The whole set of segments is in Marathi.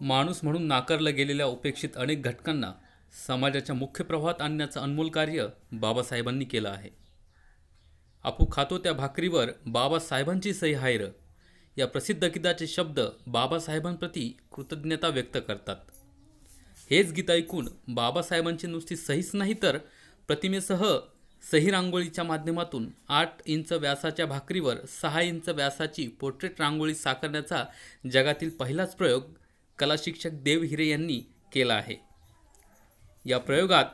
माणूस म्हणून नाकारलं गेलेल्या उपेक्षित अनेक घटकांना समाजाच्या मुख्य प्रवाहात आणण्याचं अनमोल कार्य बाबासाहेबांनी केलं आहे. आपू खातो त्या भाकरीवर बाबासाहेबांची सही हायर. या प्रसिद्ध गीताचे शब्द बाबासाहेबांप्रती कृतज्ञता व्यक्त करतात. हेच गीत ऐकून बाबासाहेबांची नुसती सहीच नाही तर प्रतिमेसह सही रांगोळीच्या माध्यमातून आठ इंच व्यासाच्या भाकरीवर सहा इंच व्यासाची पोर्ट्रेट रांगोळी साकारण्याचा जगातील पहिलाच प्रयोग कला शिक्षक देव हिरे यांनी केला आहे. या प्रयोगात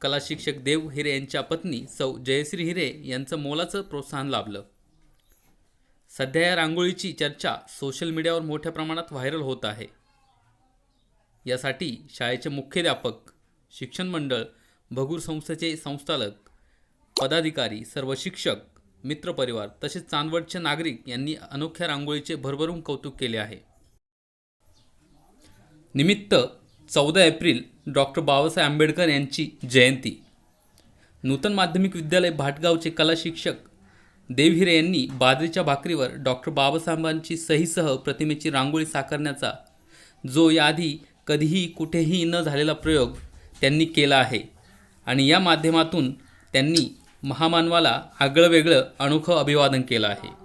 कलाशिक्षक देव हिरे यांच्या पत्नी सौ जयश्री हिरे यांचं मोलाचं प्रोत्साहन लाभलं. सध्या या रांगोळीची चर्चा सोशल मीडियावर मोठ्या प्रमाणात व्हायरल होत आहे. यासाठी शाळेचे मुख्याध्यापक शिक्षण मंडळ भगूर संस्थेचे संस्थालक पदाधिकारी सर्व शिक्षक मित्रपरिवार तसेच चांदवडचे नागरिक यांनी अनोख्या रांगोळीचे भरभरून कौतुक केले आहे. निमित्त चौदा एप्रिल डॉक्टर बाबासाहेब आंबेडकर यांची जयंती. नूतन माध्यमिक विद्यालय भाटगावचे कला शिक्षक देवहिरे यांनी बाजरीच्या भाकरीवर डॉक्टर बाबासाहेबांची सहीसह प्रतिमेची रांगोळी साकारण्याचा जो याआधी कधीही कुठेही न झालेला प्रयोग त्यांनी केला आहे आणि या माध्यमातून त्यांनी महामानवाला आगळं वेगळं अनोखं अभिवादन केलं आहे.